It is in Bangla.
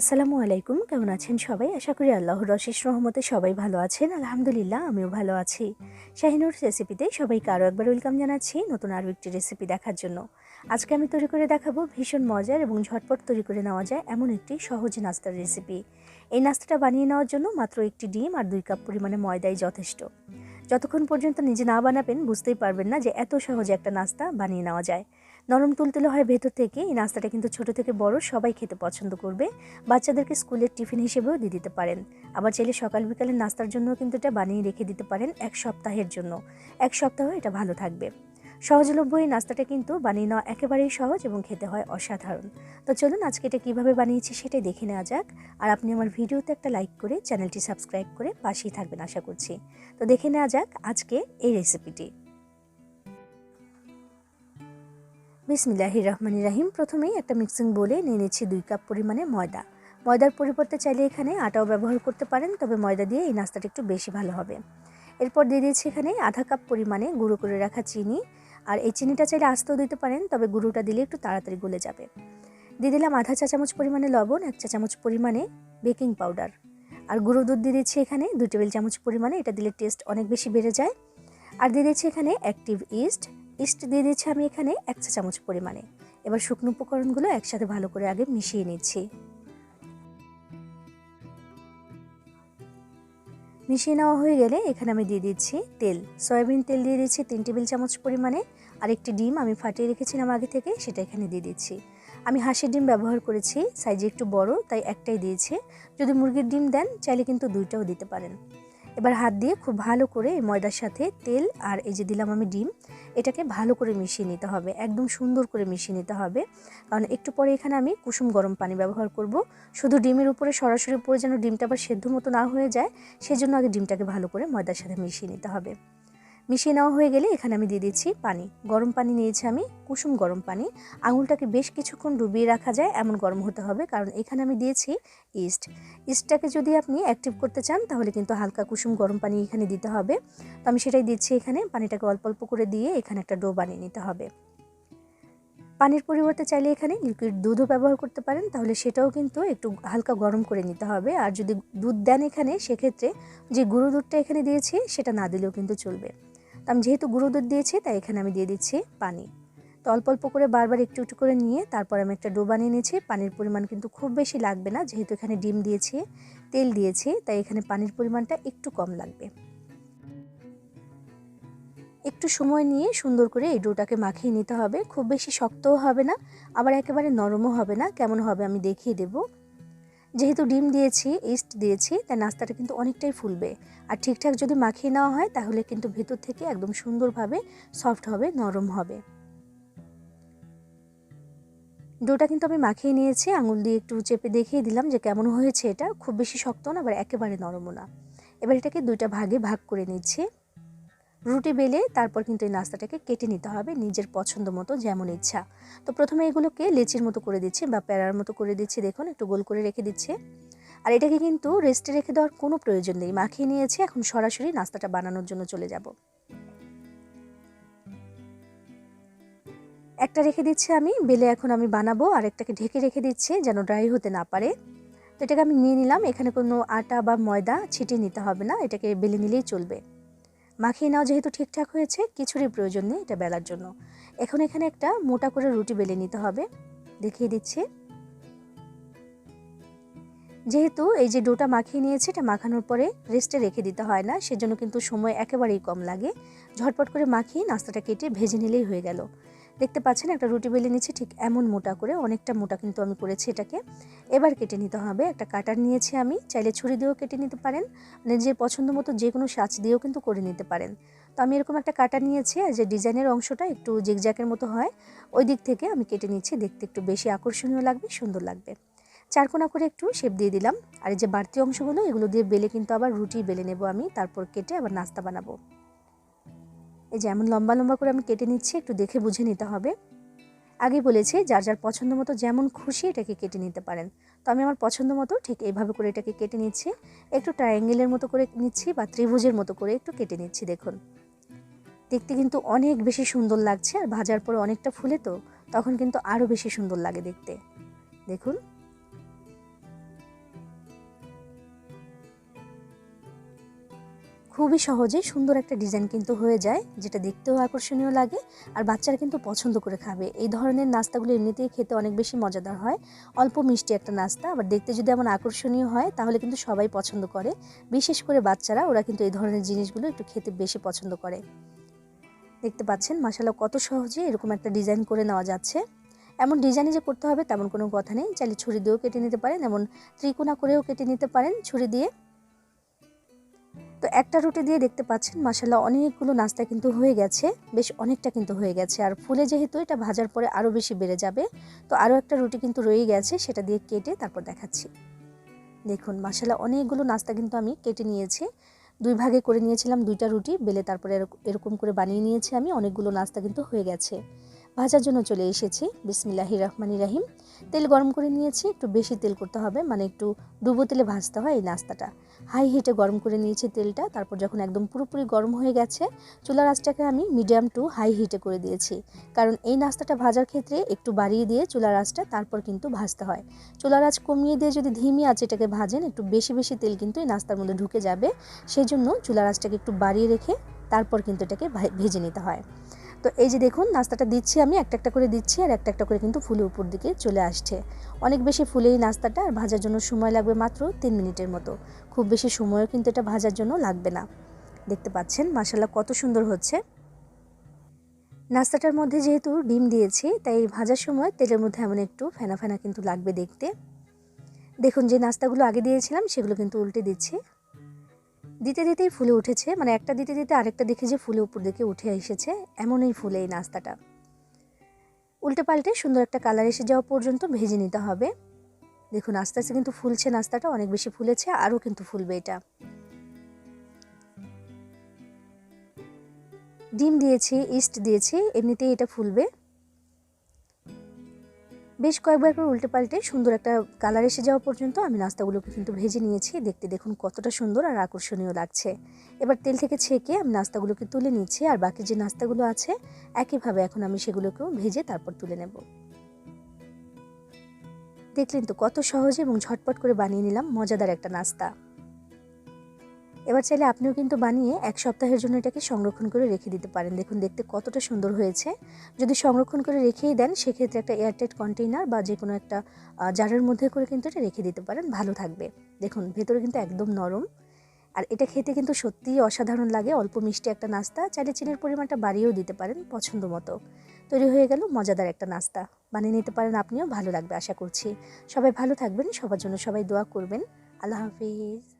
আসসালামু আলাইকুম, কেমন আছেন সবাই? আশা করি আল্লাহর অশেষ রহমতে সবাই ভালো আছেন। আলহামদুলিল্লাহ, আমিও ভালো আছি। শাহিনুর রেসিপিতে সবাইকে আরও একবার ওয়েলকাম জানাচ্ছি নতুন আরও একটি রেসিপি দেখার জন্য। আজকে আমি তৈরি করে দেখাবো ভীষণ মজার এবং ঝটপট তৈরি করে নেওয়া যায় এমন একটি সহজ নাস্তার রেসিপি এই নাস্তাটা বানিয়ে নেওয়ার জন্য মাত্র একটি ডিম আর দুই কাপ পরিমাণে ময়দাই যথেষ্ট। যতক্ষণ পর্যন্ত নিজে না বানাবেন, বুঝতেই পারবেন না যে এত সহজে একটা নাস্তা বানিয়ে নেওয়া যায়। নরম তুলতুলে হয় ভেতর থেকে। এই নাস্তাটা কিন্তু ছোট থেকে বড় সবাই খেতে পছন্দ করবে। বাচ্চাদেরকে স্কুলের টিফিন হিসেবেও দিয়ে দিতে পারেন। আবার চাইলে সকাল বিকালের নাস্তার জন্য কিন্তু এটা বানিয়ে রেখে দিতে পারেন এক সপ্তাহের জন্য। এক সপ্তাহ এটা ভালো থাকবে। সহজলভ্য এই নাস্তাটা কিন্তু বানিয়ে নেওয়া একেবারেই সহজ এবং খেতে হয় অসাধারণ। তো চলুন আজকে এটা কীভাবে বানিয়েছি সেটাই দেখে নেওয়া যাক। আর আপনি আমার ভিডিওতে একটা লাইক করে চ্যানেলটি সাবস্ক্রাইব করে পাশেই থাকবেন আশা করছি। তো দেখে নেওয়া যাক আজকে এই রেসিপিটি। বিসমিল্লাহির রহমানির রাহিম প্রথমেই একটা মিক্সিং বলে নিয়ে নিচ্ছি দুই কাপ পরিমাণে ময়দা। ময়দার পরিবর্তে চাইলে এখানে আটাও ব্যবহার করতে পারেন, তবে ময়দা দিয়ে এই নাস্তাটা একটু বেশি ভালো হবে। এরপর দিয়ে দিয়েছি এখানে আধা কাপ পরিমাণে গুঁড়ো করে রাখা চিনি। আর এই চিনিটা চাইলে আস্তেও দিতে পারেন, তবে গুঁড়োটা দিলে একটু তাড়াতাড়ি গলে যাবে। দিয়ে দিলাম আধা চা চামচ পরিমাণে লবণ, এক চা চামচ পরিমাণে বেকিং পাউডার। আর গুঁড়ো দুধ দিয়ে দিচ্ছি এখানে দুই টেবিল চামচ পরিমাণে, এটা দিলে টেস্ট অনেক বেশি বেড়ে যায়। আর দিয়ে দিচ্ছি এখানে অ্যাক্টিভ ইস্ট ইস্ট দিয়ে দিচ্ছি আমি এখানে এক চা চামচ পরিমাণে। এবার শুকনো উপকরণগুলো একসাথে ভালো করে আগে মিশিয়ে নিচ্ছি। মিশিয়ে নেওয়া হয়ে গেলে এখানে আমি দিয়ে দিচ্ছি তেল। সয়াবিন তেল দিয়ে দিচ্ছি তিন টেবিল চামচ পরিমাণে। আর একটি ডিম আমি ফাটিয়ে রেখেছিলাম আগে থেকে, সেটা এখানে দিয়ে দিচ্ছি। আমি হাঁসের ডিম ব্যবহার করেছি, সাইজে একটু বড়, তাই একটাই দিয়েছি। যদি মুরগির ডিম দেন, চাইলে কিন্তু দুইটাও দিতে পারেন। এবার হাত দিয়ে খুব ভালো করে এই ময়দার সাথে তেল আর এই যে দিলাম আমি ডিম, এটাকে ভালো করে মিশিয়ে নিতে হবে, একদম সুন্দর করে মিশিয়ে নিতে হবে। কারণ একটু পরে এখানে আমি কুসুম গরম পানি ব্যবহার করব। শুধু ডিমের উপরে সরাসরি উপরে যেন ডিমটা আবার সেদ্ধ মতো না হয়ে যায়, সেজন্য আগে ডিমটাকে ভালো করে ময়দার সাথে মিশিয়ে নিতে হবে। মিশিয়ে নেওয়া হয়ে গেলে এখানে আমি দিয়ে দিচ্ছি পানি। গরম পানি নিয়েছি আমি, কুসুম গরম পানি। আঙুলটাকে বেশ কিছুক্ষণ ডুবিয়ে রাখা যায়, এমন গরম হতে হবে, কারণ এখানে আমি দিয়েছি ইস্ট। ইস্টটাকে যদি আপনি অ্যাক্টিভ করতে চান, তাহলে কিন্তু হালকা কুসুম গরম পানি এখানে দিতে হবে। তো আমি সেটাই দিচ্ছি এখানে, পানিটাকে অল্প অল্প করে দিয়ে এখানে একটা ডো বানিয়ে নিতে হবে। পানির পরিবর্তে চাইলে এখানে লিকুইড দুধও ব্যবহার করতে পারেন, তাহলে সেটাও কিন্তু একটু হালকা গরম করে নিতে হবে। আর যদি দুধ দেন এখানে, সেক্ষেত্রে যে গুঁড়ো দুধটা এখানে দিয়েছি, সেটা না দিলেও কিন্তু চলবে। তো আমি যেহেতু গুঁড়ো দুধ দিয়েছি, তাই এখানে আমি দিয়ে দিচ্ছি পানি। তো অল্প অল্প করে বারবার একটু একটু করে নিয়ে তারপর আমি একটা ডো বানিয়ে নিয়েছি। পানির পরিমাণ কিন্তু খুব বেশি লাগবে না, যেহেতু এখানে ডিম দিয়েছি, তেল দিয়েছি, তাই এখানে পানির পরিমাণটা একটু কম লাগবে। একটু সময় নিয়ে সুন্দর করে এই ডোটাকে মাখিয়ে নিতে হবে। খুব বেশি শক্তও হবে না, আবার একেবারে নরমও হবে না, কেমন হবে আমি দেখিয়ে দেবো। যেহেতু ডিম দিয়েছি, ইস্ট দিয়েছি, তাই নাস্তাটা কিন্তু অনেকটাই ফুলবে। আর ঠিকঠাক যদি মাখিয়ে নেওয়া হয়, তাহলে কিন্তু ভেতর থেকে একদম সুন্দরভাবে সফট হবে, নরম হবে। ডোটা কিন্তু আমি মাখিয়ে নিয়েছি, আঙুল দিয়ে একটু চেপে দেখিয়ে দিলাম যে কেমন হয়েছে এটা। খুব বেশি শক্ত না, আবার একেবারে নরমও না। এবার এটাকে দুইটা ভাগে ভাগ করে নিচ্ছি। রুটি বেলে তারপর কিন্তু এই নাস্তাটাকে কেটে নিতে হবে নিজের পছন্দ মতো যেমন ইচ্ছা। তো প্রথমে এগুলোকে লেচির মতো করে দিচ্ছি বা প্যারার মতো করে দিচ্ছি, দেখুন একটু গোল করে রেখে দিচ্ছে। আর এটাকে কিন্তু রেস্টে রেখে দেওয়ার কোনো প্রয়োজন নেই, মাখিয়ে নিয়েছি, এখন সরাসরি নাস্তাটা বানানোর জন্য চলে যাব। একটা রেখে দিচ্ছি আমি, বেলে এখন আমি বানাবো, আর একটাকে ঢেকে রেখে দিচ্ছি যেন ড্রাই হতে না পারে। তো এটাকে আমি নিয়ে নিলাম, এখানে কোনো আটা বা ময়দা ছিটিয়ে নিতে হবে না, এটাকে বেলে নিলেই চলবে। মাখিয়ে নেওয়া যেহেতু ঠিকঠাক হয়েছে, কিছুরই প্রয়োজন নেই এটা বেলার জন্য। এখন এখানে একটা মোটা করে রুটি বেলে নিতে হবে। দেখিয়ে দিচ্ছি। যেহেতু এই যে ডোটা মাখিয়ে নিয়েছে, এটা মাখানোর পরে রেস্টে রেখে দিতে হয় না, সেজন্য কিন্তু সময় একেবারেই কম লাগে। ঝটপট করে মাখিয়ে নাস্তাটা কেটে ভেজে নিলেই হয়ে গেল। দেখতে পাচ্ছেন, একটা রুটি বেলে নিচ্ছি, ঠিক এমন মোটা করে, অনেকটা মোটা কিন্তু আমি করেছি এটাকে। এবার কেটে নিতে হবে, একটা কাটার নিয়েছি আমি, চাইলে ছুরি দিয়েও কেটে নিতে পারেন নিজের পছন্দ মতো যে কোনো সাজ দিয়েও কিন্তু করে নিতে পারেন। তো আমি এরকম একটা কাটা নিয়েছি আর যে ডিজাইনের অংশটা একটু জিগজ্যাকের মতো হয়, ওই দিক থেকে আমি কেটে নিচ্ছি, দেখতে একটু বেশি আকর্ষণীয় লাগবে, সুন্দর লাগবে। চারকোনা করে একটু শেপ দিয়ে দিলাম, আর এই যে বাড়তি অংশগুলো, এগুলো দিয়ে বেলে কিন্তু আবার রুটি বেলে নেব আমি, তারপর কেটে আবার নাস্তা বানাবো। এই যে এমন লম্বা লম্বা করে আমি কেটে নিচ্ছি, একটু দেখে বুঝে নিতে হবে। আগে বলেছি যার যার পছন্দ মতো যেমন খুশি এটাকে কেটে নিতে পারেন। তো আমি আমার পছন্দ মতো ঠিক এইভাবে করে এটাকে কেটে নিচ্ছি। একটু ট্রায়াঙ্গেলের মতো করে নিচ্ছি বা ত্রিভুজের মতো করে একটু কেটে নিচ্ছি, দেখুন। দেখতে কিন্তু অনেক বেশি সুন্দর লাগছে আর ভাজার পরে অনেকটা ফুলে তো, তখন কিন্তু আরও বেশি সুন্দর লাগে দেখতে। দেখুন। খুবই সহজে সুন্দর একটা ডিজাইন কিন্তু হয়ে যায়, যেটা দেখতেও আকর্ষণীয় লাগে আর বাচ্চারা কিন্তু পছন্দ করে খাবে। এই ধরনের নাস্তাগুলো এমনিতেই খেতে অনেক বেশি মজাদার হয়। অল্প মিষ্টি একটা নাস্তা, আবার দেখতে যদি এমন আকর্ষণীয় হয়, তাহলে কিন্তু সবাই পছন্দ করে। বিশেষ করে বাচ্চারা, ওরা কিন্তু এই ধরনের জিনিসগুলো একটু খেতে বেশি পছন্দ করে। দেখতে পাচ্ছেন মাসালা কত সহজে এরকম একটা ডিজাইন করে নেওয়া যাচ্ছে। এমন ডিজাইনে যে করতে হবে, তেমন কোনো কথা নেই। চাইলে ছুরি দিয়েও কেটে নিতে পারেন, এমন ত্রিকোণা করেও কেটে নিতে পারেন ছুরি দিয়ে। একটা রুটি দিয়ে দেখতে পাচ্ছেন মাসাল্লাহ অনেকগুলো নাস্তা কিন্তু হয়ে গেছে, বেশ অনেকটা কিন্তু হয়ে গেছে। আর ফুলে যেহেতু এটা ভাজার পরে আরও বেশি বেড়ে যাবে, তো আরও একটা রুটি কিন্তু রয়ে গেছে, সেটা দিয়ে কেটে তারপর দেখাচ্ছি। দেখুন মাসাল্লাহ অনেকগুলো নাস্তা কিন্তু আমি কেটে নিয়েছি, দুই ভাগে করে নিয়েছিলাম দুইটা রুটি, বেলে তারপরে এরকম করে বানিয়ে নিয়েছি আমি, অনেকগুলো নাস্তা কিন্তু হয়ে গেছে। ভাজার জন্য চলে এসেছি। বিসমিল্লাহি রহমানি রাহিম। তেল গরম করে নিয়েছি, একটু বেশি তেল করতে হবে মানে একটু ডুবো তেলে ভাজতে হয় এই নাস্তাটা। হাই হিটে গরম করে নিয়েছি তেলটা, তারপর যখন একদম পুরোপুরি গরম হয়ে গেছে, চুলার আঁচটাকে আমি মিডিয়াম টু হাই হিটে করে দিয়েছি। কারণ এই নাস্তাটা ভাজার ক্ষেত্রে একটু বাড়িয়ে দিয়ে চুলার আঁচটা তারপর কিন্তু ভাজতে হয়। চুলার আঁচ কমিয়ে দিয়ে যদি ধিমি আঁচ এটাকে ভাজেন, একটু বেশি বেশি তেল কিন্তু এই নাস্তার মধ্যে ঢুকে যাবে। সেই জন্য চুলার আঁচটাকে একটু বাড়িয়ে রেখে তারপর কিন্তু এটাকে ভেজে নিতে হয়। তো এই যে দেখুন, নাস্তাটা দিচ্ছি আমি, একটা একটা করে দিচ্ছি আর একটা একটা করে কিন্তু ফুলে উপর দিকে চলে আসছে। অনেক বেশি ফুলে এই নাস্তাটা আর ভাজার জন্য সময় লাগবে মাত্র তিন মিনিটের মতো। খুব বেশি সময়ও কিন্তু এটা ভাজার জন্য লাগবে না। দেখতে পাচ্ছেন মাসাল্লাহ কত সুন্দর হচ্ছে। নাস্তাটার মধ্যে যেহেতু ডিম দিয়েছি, তাই ভাজার সময় তেলের মধ্যে এমন একটু ফেনা ফেনা কিন্তু লাগবে দেখতে। দেখুন, যে নাস্তাগুলো আগে দিয়েছিলাম, সেগুলো কিন্তু উল্টে দিচ্ছি। দিতে দিতেই ফুলে উঠেছে। মানে একটা দিতে দিতে আরেকটা দেখে যে ফুলে উপর দিকে উঠে এসেছে। এমনই ফুলে এই নাস্তাটা। উল্টে পাল্টে সুন্দর একটা কালার এসে যাওয়া পর্যন্ত ভেজে নিতে হবে। দেখুন, আস্তে আস্তে কিন্তু ফুলছে নাস্তাটা, অনেক বেশি ফুলেছে, আরও কিন্তু ফুলবে এটা। ডিম দিয়েছি, ইস্ট দিয়েছি, এমনিতেই এটা ফুলবে। বেশ কয়েকবার করে উল্টে পাল্টে সুন্দর একটা কালার এসে যাওয়া পর্যন্ত আমি নাস্তাগুলোকে কিন্তু ভেজে নিয়েছি। দেখতে দেখুন কতটা সুন্দর আর আকর্ষণীয় লাগছে। এবার তেল থেকে ছেঁকে আমি নাস্তাগুলোকে তুলে নিচ্ছি আর বাকি যে নাস্তাগুলো আছে, একইভাবে এখন আমি সেগুলোকেও ভেজে তারপর তুলে নেব। দেখলেন তো কত সহজে এবং ঝটপট করে বানিয়ে নিলাম মজাদার একটা নাস্তা। এবার চাইলে আপনিও কিন্তু বানিয়ে এক সপ্তাহের জন্য এটাকে সংরক্ষণ করে রেখে দিতে পারেন। দেখুন, দেখতে কতটা সুন্দর হয়েছে। যদি সংরক্ষণ করে রেখেই দেন, সেক্ষেত্রে একটা এয়ারটাইট কন্টেইনার বা যে কোনো একটা জারের মধ্যে করে কিন্তু এটা রেখে দিতে পারেন। ভালো থাকবে। দেখুন, ভেতরে কিন্তু একদম নরম। আর এটা খেতে কিন্তু সত্যিই অসাধারণ লাগে। অল্প মিষ্টি একটা নাস্তা, চাইলে চিনির পরিমাণটা বাড়িয়েও দিতে পারেন পছন্দ মতো। তৈরি হয়ে গেল মজাদার একটা নাস্তা। বানিয়ে নিতে পারেন আপনিও, ভালো লাগবে আশা করছি। সবাই ভালো থাকবেন, সবার জন্য সবাই দোয়া করবেন। আল্লাহ হাফিজ।